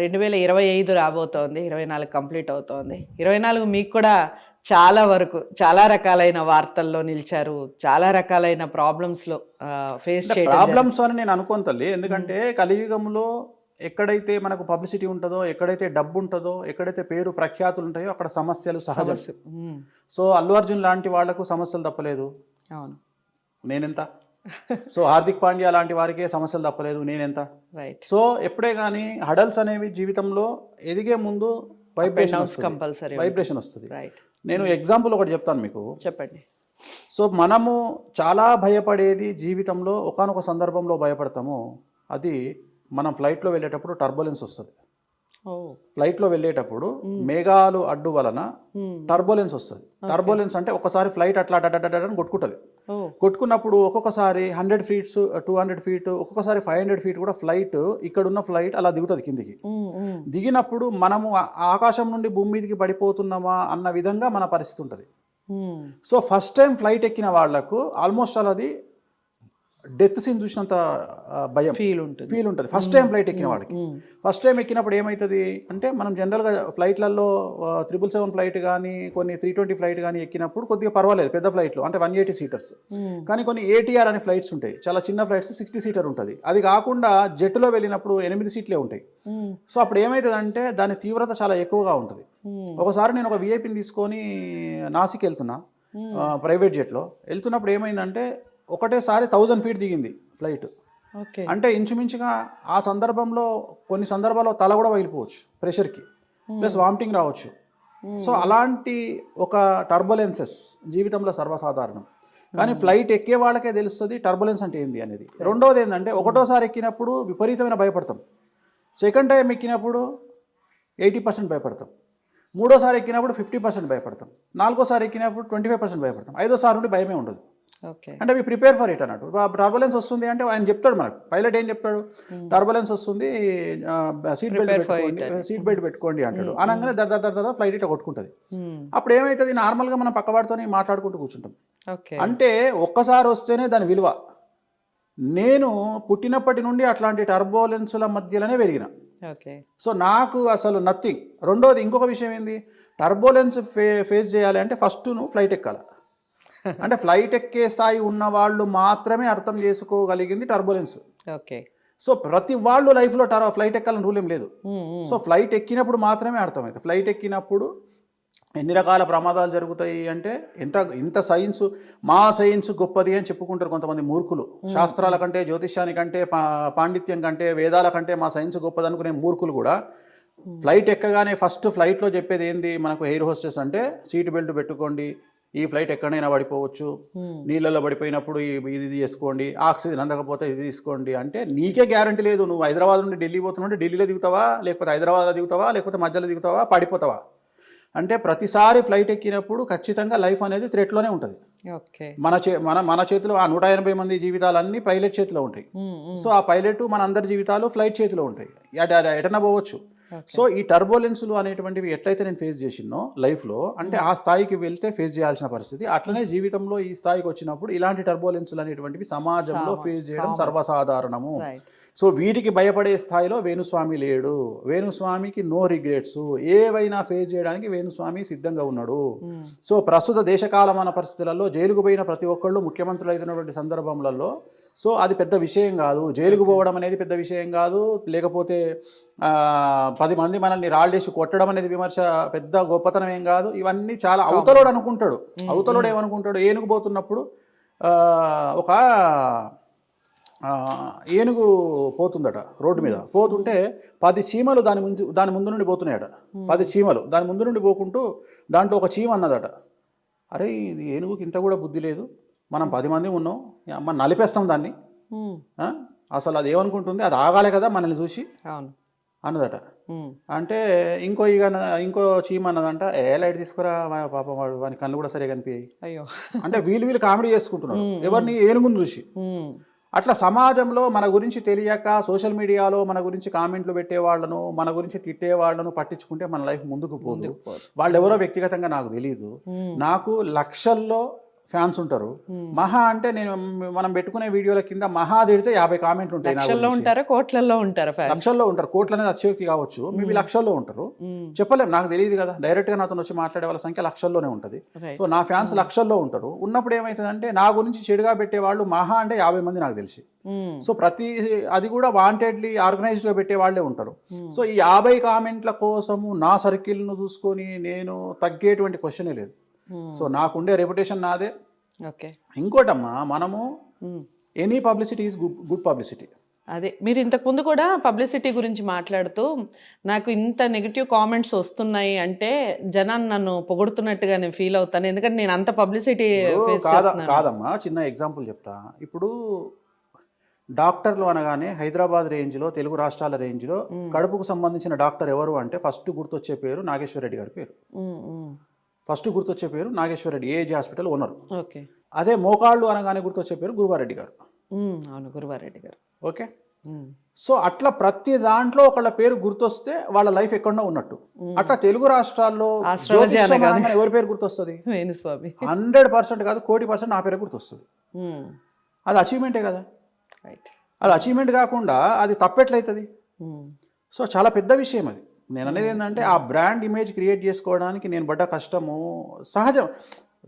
రెండు వేల ఇరవై ఐదు రాబోతోంది ఇరవై నాలుగు కంప్లీట్ అవుతోంది. ఇరవై నాలుగు మీకు కూడా చాలా వరకు చాలా రకాలైన వార్తల్లో నిలిచారు చాలా రకాలైన ప్రాబ్లమ్స్లో ఫేస్ ప్రాబ్లమ్స్ అని నేను అనుకోను తల్లి. ఎందుకంటే కలియుగంలో ఎక్కడైతే మనకు పబ్లిసిటీ ఉంటుందో ఎక్కడైతే డబ్బు ఉంటుందో ఎక్కడైతే పేరు ప్రఖ్యాతులు ఉంటాయో అక్కడ సమస్యలు సహజం. సో అల్లు అర్జున్ లాంటి వాళ్ళకు సమస్యలు తప్పలేదు. అవును. నేనెంత? సో హార్దిక్ పాండ్యా లాంటి వారికే సమస్యలు తప్పలేదు. నేనెంత? రైట్ సో ఎప్పుడే కానీ హడల్స్ అనేవి జీవితంలో ఎదిగే ముందు వైబ్రేషన్ కంపల్సరీ వైబ్రేషన్ వస్తుంది. రైట్ నేను ఎగ్జాంపుల్ ఒకటి చెప్తాను మీకు. చెప్పండి. సో మనము చాలా భయపడేది జీవితంలో ఒకానొక సందర్భంలో భయపడతాము. అది మనం ఫ్లైట్లో వెళ్ళేటప్పుడు టర్బులెన్స్ వస్తుంది. ఫ్లైట్లో వెళ్ళేటప్పుడు మేఘాలు అడ్డు వలన టర్బులెన్స్ వస్తుంది టర్బులెన్స్ అంటే ఒకసారి ఫ్లైట్ అట్లా అని కొట్టుకుంటుంది కొట్టుకున్నప్పుడు ఒక్కొక్కసారి hundred feets two hundred feet ఒక్కొక్కసారి ఫైవ్ హండ్రెడ్ ఫీట్ కూడా ఫ్లైట్ ఇక్కడ ఉన్న ఫ్లైట్ అలా దిగుతుంది కిందికి దిగినప్పుడు మనము ఆకాశం నుండి భూమి మీదకి పడిపోతున్నామా అన్న విధంగా మన పరిస్థితి ఉంటుంది సో ఫస్ట్ టైం ఫ్లైట్ ఎక్కిన వాళ్ళకు ఆల్మోస్ట్ అలా అది డెత్ సీన్ చూసినంత భయం ఫీల్ ఉంటుంది. ఫీల్ ఉంటుంది. ఫస్ట్ టైం ఫ్లైట్ ఎక్కిన వాడికి. ఉమ్, ఫస్ట్ టైం ఎక్కినప్పుడు ఏమవుతుంది అంటే మనం జనరల్గా ఫ్లైట్లలో త్రిబుల్ సెవెన్ ఫ్లైట్ కానీ కొన్ని త్రీ ట్వంటీ ఫ్లైట్ కానీ ఎక్కినప్పుడు కొద్దిగా పర్వాలేదు పెద్ద ఫ్లైట్లు అంటే వన్ ఎయిటీ సీటర్స్ కానీ కొన్ని ఏటీఆర్ అనే ఫ్లైట్స్ ఉంటాయి. చాలా చిన్న ఫ్లైట్స్ సిక్స్టీ సీటర్ ఉంటుంది. అది కాకుండా జెట్లో వెళ్ళినప్పుడు ఎనిమిది సీట్లే ఉంటాయి. ఉమ్, సో అప్పుడు ఏమవుతుందంటే దాని తీవ్రత చాలా ఎక్కువగా ఉంటుంది. ఒకసారి నేను ఒక విఐపిని తీసుకొని నాసిక్ వెళ్తున్నా ప్రైవేట్ జెట్లో వెళ్తున్నప్పుడు ఏమైందంటే ఒకటేసారి థౌజండ్ ఫీట్ దిగింది ఫ్లైట్ ఓకే. అంటే ఇంచుమించుగా ఆ సందర్భంలో కొన్ని సందర్భాల్లో తల కూడా పగిలిపోవచ్చు ప్రెషర్కి ప్లస్ వామిటింగ్ రావచ్చు. సో అలాంటి ఒక టర్బులెన్సెస్ జీవితంలో సర్వసాధారణం. కానీ ఫ్లైట్ ఎక్కే వాళ్ళకే తెలుస్తుంది టర్బులెన్స్ అంటే ఏంది అనేది. రెండోది ఏంటంటే ఒకటోసారి ఎక్కినప్పుడు విపరీతమైన భయపడతాం. సెకండ్ టైం ఎక్కినప్పుడు ఎయిటీ పర్సెంట్ భయపడతాం. మూడోసారి ఎక్కినప్పుడు ఫిఫ్టీ పర్సెంట్ భయపడతాం. నాలుగోసారి ఎక్కినప్పుడు ట్వంటీ ఫైవ్ పర్సెంట్ భయపడతాం. ఐదోసారి నుండి భయమే ఉండదు. అంటే అవి ప్రిపేర్ ఫర్ ఇట్ అన్నట్టు. టర్బులెన్స్ వస్తుంది అంటే ఆయన చెప్తాడు మనకు. పైలట్ ఏం చెప్తాడు? టర్బులెన్స్ వస్తుంది సీట్ బెల్ట్ పెట్టుకోండి సీట్ బెల్ట్ పెట్టుకోండి అంటాడు. అనగానే దర్ దర్ దర్ ఫ్లైట్ ఇట్లా కొట్టుకుంటుంది. ఉమ్, అప్పుడు ఏమవుతుంది నార్మల్గా మనం పక్కవాడితోనే మాట్లాడుకుంటూ కూర్చుంటాం. ఓకే. అంటే ఒక్కసారి వస్తేనే దాని విలువ. నేను పుట్టినప్పటి నుండి అట్లాంటి టర్బులెన్స్ల మధ్యలోనే పెరిగిన. ఓకే. సో నాకు అసలు నథింగ్ రెండోది ఇంకొక విషయం ఏంది? టర్బులెన్స్ ఫే ఫేస్ చేయాలి అంటే ఫస్ట్ నువ్వు ఫ్లైట్ ఎక్కాలి. అంటే ఫ్లైట్ ఎక్కే స్థాయి ఉన్న వాళ్ళు మాత్రమే అర్థం చేసుకోగలిగింది టర్బులెన్స్. ఓకే. సో ప్రతి వాళ్ళు లైఫ్లో టర్ ఫ్లైట్ ఎక్కాలని రూల్ ఏం లేదు. సో ఫ్లైట్ ఎక్కినప్పుడు మాత్రమే అర్థమవుతుంది ఫ్లైట్ ఎక్కినప్పుడు ఎన్ని రకాల ప్రమాదాలు జరుగుతాయి అంటే ఎంత ఇంత సైన్స్ మా సైన్స్ గొప్పది అని చెప్పుకుంటారు కొంతమంది మూర్ఖులు. శాస్త్రాల కంటే జ్యోతిష్యానికంటే పాండిత్యం కంటే వేదాల కంటే మా సైన్స్ గొప్పది అనుకునే మూర్ఖులు కూడా ఫ్లైట్ ఎక్కగానే ఫస్ట్ ఫ్లైట్లో చెప్పేది ఏంది? మనకు ఎయిర్ హోస్టెస్ అంటే సీట్ బెల్ట్ పెట్టుకోండి ఈ ఫ్లైట్ ఎక్కడైనా పడిపోవచ్చు. నీళ్ళలో పడిపోయినప్పుడు ఇది ఇది చేసుకోండి ఆక్సిజన్ అందకపోతే ఇది తీసుకోండి అంటే నీకే గ్యారంటీ లేదు. నువ్వు హైదరాబాద్ నుండి ఢిల్లీ పోతుంటే ఢిల్లీలో దిగుతావా లేకపోతే హైదరాబాద్లో దిగుతావా లేకపోతే మధ్యలో దిగుతావా పడిపోతావా? అంటే ప్రతిసారి ఫ్లైట్ ఎక్కినప్పుడు ఖచ్చితంగా లైఫ్ అనేది థ్రెట్లోనే ఉంటుంది. మన చే మన మన చేతిలో ఆ నూట ఎనభై మంది జీవితాలన్నీ పైలట్ చేతిలో ఉంటాయి. సో ఆ పైలట్ మన అందరి జీవితాలు ఫ్లైట్ చేతిలో ఉంటాయి. ఎట- ఎట- ఎటన పోవచ్చు. సో ఈ టర్బులెన్స్లు అనేటువంటివి ఎట్లయితే నేను ఫేస్ చేసినో లైఫ్లో అంటే ఆ స్థాయికి వెళ్తే ఫేస్ చేయాల్సిన పరిస్థితి. అట్లనే జీవితంలో ఈ స్థాయికి వచ్చినప్పుడు ఇలాంటి టర్బులెన్స్లు అనేటువంటివి సమాజంలో ఫేస్ చేయడం సర్వసాధారణము. సో వీటికి భయపడే స్థాయిలో వేణుస్వామి లేడు. వేణుస్వామికి నో రిగ్రెట్స్ ఏవైనా ఫేస్ చేయడానికి వేణుస్వామి సిద్ధంగా ఉన్నాడు. ఉమ్, సో ప్రస్తుత దేశకాలమాన పరిస్థితులలో జైలుకు పోయిన ప్రతి ఒక్కళ్ళు ముఖ్యమంత్రులు అయినటువంటి సందర్భంలో సో అది పెద్ద విషయం కాదు. జైలుకు పోవడం అనేది పెద్ద విషయం కాదు. లేకపోతే పది మంది మనల్ని రాళ్ళేసి కొట్టడం అనేది విమర్శ పెద్ద గొప్పతనం ఏం కాదు. ఇవన్నీ చాలా అవతలోడు అనుకుంటాడు. అవతలోడు ఏమనుకుంటాడు? ఏనుగు పోతున్నప్పుడు ఒక ఏనుగు పోతుందట రోడ్డు మీద. పోతుంటే పది చీమలు దాని ముందు దాని ముందు నుండి పోతున్నాయట. పది చీమలు దాని ముందు నుండి పోకుంటూ దాంట్లో ఒక చీమ అన్నదట. అరే ఇది ఏనుగుకి ఇంత కూడా బుద్ధి లేదు. మనం పది మంది ఉన్నాం. అమ్మ నలిపేస్తాం దాన్ని? అసలు అది ఏమనుకుంటుంది? అది ఆగాలి కదా మనల్ని చూసి. అన్నదట. అంటే ఇంకో ఇక ఇంకో చీమ అన్నదంట ఏ లైట్ తీసుకురా పాపం వాడు వాని కళ్ళు కూడా సరిగా కనిపించాయి అయ్యో. అంటే వీళ్ళు వీళ్ళు కామెడీ చేసుకుంటున్నారు. ఎవరిని ఏనుగుని చూసి. అట్లా సమాజంలో మన గురించి తెలియక సోషల్ మీడియాలో మన గురించి కామెంట్లు పెట్టే వాళ్ళను మన గురించి తిట్టే వాళ్ళను పట్టించుకుంటే మన లైఫ్ ముందుకు పోదు. వాళ్ళు ఎవరో వ్యక్తిగతంగా నాకు తెలియదు నాకు లక్షల్లో ఫ్యాన్స్ ఉంటారు. మహా అంటే నేను మనం పెట్టుకునే వీడియోల కింద మహా తిడితే యాభై కామెంట్లు ఉంటాయి నా లక్షల్లో. ఉంటారా? కోట్లలో ఉంటారా లక్షల్లో ఉంటారు. కోట్లు అనేది అతిశయోక్తి కావచ్చు. మేబీ లక్షల్లో ఉంటారు. చెప్పలేం. నాకు తెలియదు కదా. డైరెక్ట్గా నాతో వచ్చి మాట్లాడే వాళ్ళ సంఖ్య లక్షల్లోనే ఉంటుంది. సో నా ఫ్యాన్స్ లక్షల్లో ఉంటారు. ఉన్నప్పుడు ఏమవుతుందంటే నా గురించి చెడుగా పెట్టే వాళ్ళు మహా అంటే యాభై మంది నాకు తెలిసి. సో ప్రతి అది కూడా వాంటెడ్లీ ఆర్గనైజ్డ్గా పెట్టే వాళ్ళే ఉంటారు. సో ఈ యాభై కామెంట్ల కోసము నా సర్కిల్ను చూసుకొని నేను తగ్గేటువంటి క్వశ్చనే లేదు. సో నాకుండే రెప్యుటేషన్ నాదే. ఓకే ఇంకోటమ్మా మనము any publicity is good good publicity అదే మీరు ఇంతకు ముందు కూడా పబ్లిసిటీ గురించి మాట్లాడుతూ నాకు ఇంత నెగిటివ్ కామెంట్స్ వస్తున్నాయి అంటే జనాన్ని నన్ను పొగుడుతున్నట్టుగా నేను ఫీల్ అవుతాను. ఎందుకంటే నేను అంత పబ్లిసిటీ కాదమ్మా చిన్న ఎగ్జాంపుల్ చెప్తా. ఇప్పుడు డాక్టర్లు అనగానే హైదరాబాద్ రేంజ్లో తెలుగు రాష్ట్రాల రేంజ్లో కడుపుకు సంబంధించిన డాక్టర్ ఎవరు అంటే ఫస్ట్ గుర్తొచ్చే పేరు నాగేశ్వరరెడ్డి గారి పేరు. ఉమ్. ఫస్ట్ గుర్తొచ్చే పేరు Nageswara Reddy AG hospital owner. Okay. అదే మోకాళ్ళు అనగానే గుర్తొచ్చే పేరు గురువారెడ్డి గారు. అవును గురువారెడ్డి గారు. ఓకే? సో అట్లా ప్రతి దాంట్లో ఒకళ్ళ పేరు గుర్తొస్తే వాళ్ళ లైఫ్ ఎక్కడో ఉన్నట్టు. అట్లా తెలుగు రాష్ట్రాల్లో ఎవరి పేరు గుర్తొస్తుంది? హండ్రెడ్ పర్సెంట్ కాదు కోటి పర్సెంట్ నా పేరే గుర్తొస్తుంది. అది అచీవ్మెంటే కదా? రైట్ అది అచీవ్మెంట్ కాకుండా అది తప్పెట్లయితుంది సో చాలా పెద్ద విషయం అది. నేను అనేది ఏంటంటే ఆ బ్రాండ్ ఇమేజ్ క్రియేట్ చేసుకోవడానికి నేను పడ్డ కష్టము సహజం.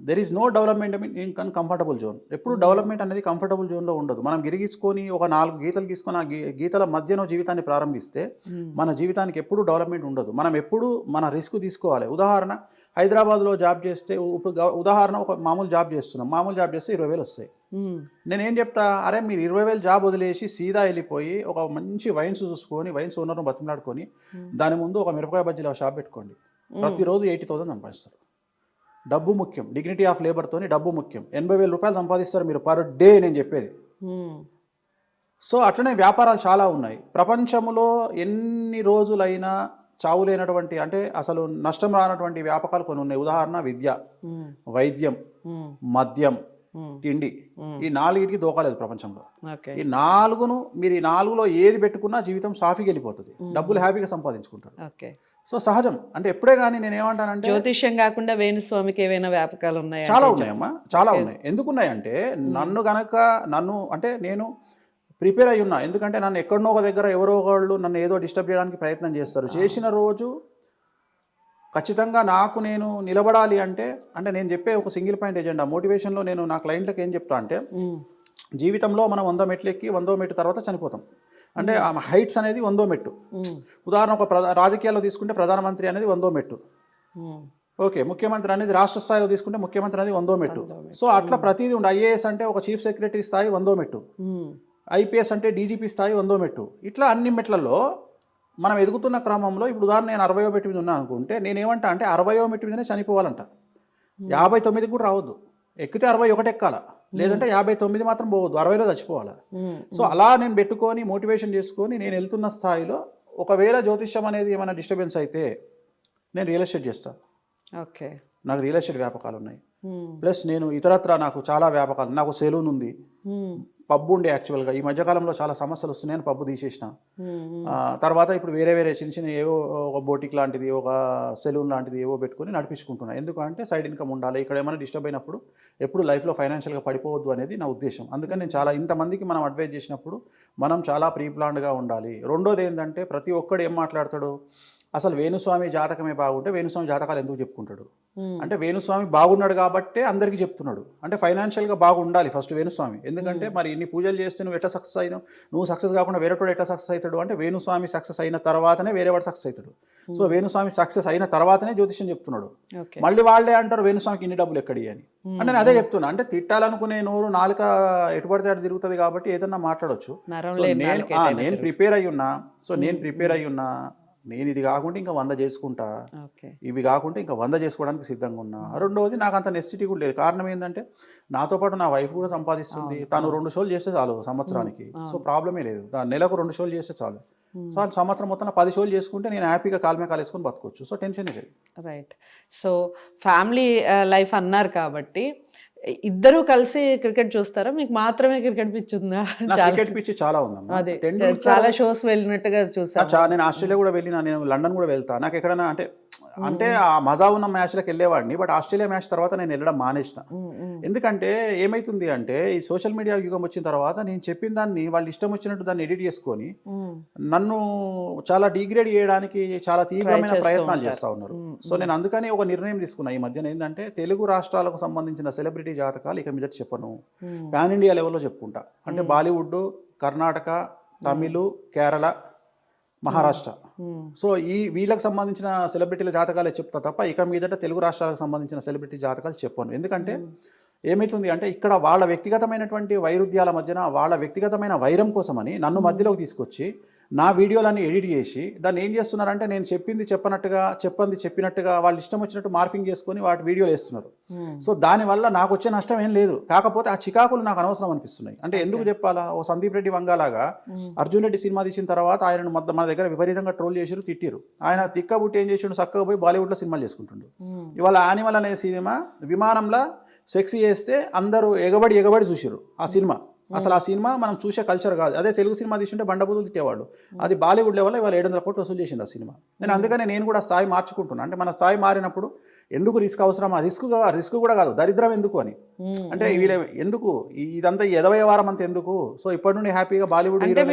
There is no development in con comfortable zone ఎప్పుడు డెవలప్మెంట్ అనేది కంఫర్టబుల్ జోన్లో ఉండదు. మనం గిరిగీసుకొని ఒక నాలుగు గీతలు గీసుకొని ఆ గీతల మధ్యలో జీవితాన్ని ప్రారంభిస్తే ఉమ్, మన జీవితానికి ఎప్పుడు డెవలప్మెంట్ ఉండదు. మనం ఎప్పుడు మన రిస్క్ తీసుకోవాలి. ఉదాహరణ హైదరాబాద్లో జాబ్ చేస్తే ఇప్పుడు ఉదాహరణ ఒక మామూలు జాబ్ చేస్తున్నాం. మామూలు జాబ్ చేస్తే ఇరవై వేలు వస్తాయి. ఉమ్, నేనేం చెప్తా? అరే మీరు ఇరవై వేలు జాబ్ వదిలేసి సీదా వెళ్ళిపోయి ఒక మంచి వైన్స్ చూసుకొని వైన్స్ ఓనర్ను బతిమలాడుకొని దాని ముందు ఒక మిరపకాయ బజ్జీల షాప్ పెట్టుకోండి. ప్రతిరోజు ఎయిటీ థౌసండ్ సంపాదిస్తారు. డబ్బు ముఖ్యం. డిగ్నిటీ ఆఫ్ లేబర్తోని డబ్బు ముఖ్యం. ఎనభై వేల రూపాయలు సంపాదిస్తారు మీరు పర్ డే నేను చెప్పేది. సో అట్లనే వ్యాపారాలు చాలా ఉన్నాయి. ప్రపంచంలో ఎన్ని రోజులైనా చావు లేనటువంటి అంటే అసలు నష్టం రానటువంటి వ్యాపకాలు కొన్ని ఉన్నాయి. ఉదాహరణ విద్య వైద్యం మద్యం తిండి. ఈ నాలుగిటికి దోకాలేదు ప్రపంచంలో. ఈ నాలుగును మీరు ఈ నాలుగులో ఏది పెట్టుకున్నా జీవితం సాఫీకి వెళ్ళిపోతుంది. డబ్బులు హ్యాపీగా సంపాదించుకుంటారు. సో సహజం. అంటే ఎప్పుడే కానీ నేను ఏమంటానంటే జ్యోతిష్యం కాకుండా వేణుస్వామికి ఏవైనా వ్యాపకాలు ఉన్నాయా చాలా ఉన్నాయమ్మా. చాలా ఉన్నాయి. ఎందుకు ఉన్నాయంటే నన్ను గనక నన్ను అంటే నేను ప్రిపేర్ అయి ఉన్నా. ఎందుకంటే నన్ను ఎక్కడనో ఒక దగ్గర ఎవరో ఒకళ్ళు నన్ను ఏదో డిస్టర్బ్ చేయడానికి ప్రయత్నం చేస్తారు. చేసిన రోజు ఖచ్చితంగా నాకు నేను నిలబడాలి అంటే అంటే నేను చెప్పే ఒక సింగిల్ పాయింట్ ఎజెండా మోటివేషన్లో నేను నా క్లయింట్లకు ఏం చెప్తా అంటే జీవితంలో మనం వందో మెట్లు ఎక్కి వందో మెట్టు తర్వాత చనిపోతాం. అంటే ఆ హైట్స్ అనేది వందో మెట్టు. ఉదాహరణ ఒక రాజకీయాల్లో తీసుకుంటే ప్రధానమంత్రి అనేది వందో మెట్టు. ఓకే ముఖ్యమంత్రి అనేది రాష్ట్ర స్థాయిలో తీసుకుంటే ముఖ్యమంత్రి అనేది వందో మెట్టు. సో అట్లా ప్రతిదీ ఉండే. ఐఏఎస్ అంటే ఒక చీఫ్ సెక్రటరీ స్థాయి వందో మెట్టు. ఐపీఎస్ అంటే డీజీపీ స్థాయి వందో మెట్టు. ఇట్లా అన్ని మెట్లలో మనం ఎదుగుతున్న క్రమంలో ఇప్పుడు ఉదాహరణ నేను అరవయో మెట్టు మీద ఉన్నాను అనుకుంటే నేనేమంటా అంటే అరవయో మెట్టు మీదనే చనిపోవాలంట. యాభై తొమ్మిది కూడా రావద్దు. ఎక్కితే అరవై ఒకటి ఎక్కాల. లేదంటే యాభై తొమ్మిది మాత్రం పోవద్దు. అరవైలో చచ్చిపోవాలా? సో అలా నేను పెట్టుకొని మోటివేషన్ చేసుకొని నేను వెళ్తున్న స్థాయిలో ఒకవేళ జ్యోతిష్యం అనేది ఏమైనా డిస్టర్బెన్స్ అయితే నేను రియల్ ఎస్టేట్ చేస్తాను ఓకే. నాకు రియల్ ఎస్టేట్ వ్యాపకాలు ఉన్నాయి. ప్లస్ నేను ఇతరత్ర నాకు చాలా వ్యాపకాలు నాకు సెలూన్ ఉంది. ఉమ్, పబ్బు ఉండే యాక్చువల్గా ఈ మధ్యకాలంలో చాలా సమస్యలు వస్తున్నాయని పబ్బు తీసేసిన. ఆ, తర్వాత ఇప్పుడు వేరే వేరే చిన్న చిన్న ఏవో ఒక బోటిక్ లాంటిది ఒక సెలూన్ లాంటిది ఏవో పెట్టుకొని నడిపించుకుంటున్నా. ఎందుకంటే సైడ్ ఇన్కమ్ ఉండాలి. ఇక్కడ ఏమైనా డిస్టర్బ్ అయినప్పుడు ఎప్పుడు లైఫ్లో ఫైనాన్షియల్గా పడిపోవద్దు అనేది నా ఉద్దేశం. అందుకని నేను చాలా ఇంతమందికి మనం అడ్వైజ్ చేసినప్పుడు మనం చాలా ప్రీ ప్లాన్డ్గా ఉండాలి. రెండోది ఏంటంటే ప్రతి ఒక్కడు ఏం మాట్లాడతాడు? అసలు వేణుస్వామి జాతకమే బాగుంటే వేణుస్వామి జాతకాలు ఎందుకు చెప్పుకుంటాడు? అంటే వేణుస్వామి బాగున్నాడు కాబట్టే అందరికీ చెప్తున్నాడు. అంటే ఫైనాన్షియల్గా బాగుండాలి ఫస్ట్ వేణుస్వామి. ఎందుకంటే మరి ఇన్ని పూజలు చేస్తే నువ్వు ఎట్లా సక్సెస్ అయినావు? నువ్వు సక్సెస్ కాకుండా వేరేటోడు ఎట్లా సక్సెస్ అవుతాడు? అంటే వేణుస్వామి సక్సెస్ అయిన తర్వాతనే వేరేవాడు సక్సెస్ అవుతాడు. సో వేణుస్వామి సక్సెస్ అయిన తర్వాతనే జ్యోతిష్యం చెప్తున్నాడు. మళ్ళీ వాళ్ళే అంటారు వేణుస్వామికి ఇన్ని డబ్బులు ఎక్కడి అని అంటే నేను అదే చెప్తున్నా. అంటే తిట్టాలనుకునే నోరు నాలుక ఎటు పడితే అటు తిరుగుతుంది కాబట్టి ఏదన్నా మాట్లాడొచ్చు. నేను. ప్రిపేర్ అయి ఉన్నా సో నేను ప్రిపేర్ అయి ఉన్నా నేను ఇది కాకుండా ఇంకా వంద చేసుకుంటా. ఇవి కాకుండా ఇంకా వంద చేసుకోవడానికి సిద్ధంగా ఉన్నా. రెండవది నాకు అంత నెసిటీ కూడా లేదు. కారణం ఏంటంటే నాతో పాటు నా వైఫ్ కూడా సంపాదిస్తుంది. తను రెండు షోలు చేస్తే చాలు సంవత్సరానికి. సో ప్రాబ్లమే లేదు. నెలకు రెండు షోలు చేస్తే చాలు. సో సంవత్సరం మొత్తం పది షోలు చేసుకుంటే నేను హ్యాపీగా కాలమే కాలేసుకొని బతకొచ్చు. సో టెన్షన్ లేదు. రైట్ సో ఫ్యామిలీ లైఫ్ అన్నారు కాబట్టి ఇద్దరు కలిసి క్రికెట్ చూస్తారా? మీకు మాత్రమే క్రికెట్ పిచ్ ఉందా? క్రికెట్ పిచ్చి చాలా టెండూల్కర్ చాలా షోస్ వెళ్ళినట్టుగా చూసాం చా- నేను ఆస్ట్రేలియా కూడా వెళ్ళినా నేను లండన్ కూడా వెళ్తా. నాకు ఎక్కడైనా అంటే అంటే ఆ మజా ఉన్న మ్యాచ్లకు వెళ్ళేవాడిని బట్ ఆస్ట్రేలియా మ్యాచ్ తర్వాత నేను వెళ్ళడం మానేసిన. ఎందుకంటే ఏమైతుంది అంటే ఈ సోషల్ మీడియా యుగం వచ్చిన తర్వాత నేను చెప్పిన దాన్ని వాళ్ళు ఇష్టం వచ్చినట్టు దాన్ని ఎడిట్ చేసుకొని నన్ను చాలా డిగ్రేడ్ చేయడానికి చాలా తీవ్రమైన ప్రయత్నాలు. చేస్తూ ఉన్నారు. సో నేను అందుకని ఒక నిర్ణయం తీసుకున్నా ఈ మధ్యన ఏంటంటే తెలుగు రాష్ట్రాలకు సంబంధించిన సెలబ్రిటీ జాతకాలు ఇక మీద చెప్పను. పాన్ ఇండియా లెవెల్లో చెప్పుకుంటా. అంటే బాలీవుడ్ కర్ణాటక తమిళ్ కేరళ మహారాష్ట్ర. సో ఈ వీళ్ళకి సంబంధించిన సెలబ్రిటీల జాతకాలే చెప్తా తప్ప ఇక మీదట తెలుగు రాష్ట్రాలకు సంబంధించిన సెలబ్రిటీ జాతకాలు చెప్పను. ఎందుకంటే ఏమైతుంది అంటే ఇక్కడ వాళ్ళ వ్యక్తిగతమైనటువంటి వైరుధ్యాల మధ్యన వాళ్ళ వ్యక్తిగతమైన వైరం కోసమని నన్ను మధ్యలోకి తీసుకొచ్చి నా వీడియోలన్నీ ఎడిట్ చేసి దాన్ని ఏం చేస్తున్నారంటే నేను చెప్పింది చెప్పనట్టుగా చెప్పంది చెప్పినట్టుగా వాళ్ళు ఇష్టం వచ్చినట్టు మార్ఫింగ్ చేసుకొని వాటి వీడియోలు వేస్తున్నారు. ఉమ్, సో దానివల్ల నాకు వచ్చే నష్టం ఏం లేదు. కాకపోతే ఆ చికాకులు నాకు అనవసరం అనిపిస్తున్నాయి. అంటే ఎందుకు చెప్పాలా? ఓ సందీప్ రెడ్డి వంగాలాగా ఉమ్, అర్జున్ రెడ్డి సినిమా తీసిన తర్వాత ఆయనను మొత్తం మన దగ్గర విపరీతంగా ట్రోల్ చేసిరు తిట్టిరు. ఆయన తిక్కబుట్టి ఏం చేసిండు? చక్కగా పోయి బాలీవుడ్లో సినిమాలు చేసుకుంటుండు. ఉమ్, ఇవాళ యానిమల్ అనే సినిమా విమానంలో సెక్స్ చేస్తే అందరూ ఎగబడి ఎగబడి చూసిరు ఆ సినిమా. అసలు ఆ సినిమా మనం చూసే కల్చర్ కాదు. అదే తెలుగు సినిమా తీసుంటే బండబూతులు తిట్టేవాళ్ళు. అది బాలీవుడ్ లెవెల్లో ఇవాళ ఏడు వందల కోట్లు వసూలు చేసింది ఆ సినిమా. నేను అందుకనే నేను కూడా స్థాయి మార్చుకుంటున్నాను అంటే మన స్థాయి మారినప్పుడు ఎందుకు రిస్క్ అవసరమా రిస్క్ రిస్క్ కూడా కాదు. దరిద్రం ఎందుకు అని. అంటే వీళ్ళ ఎందుకు? ఇదంతా ఈ ఎదవయ్య వారం అంతా ఎందుకు? సో ఇప్పటి నుండి హ్యాపీగా బాలీవుడ్ హీరో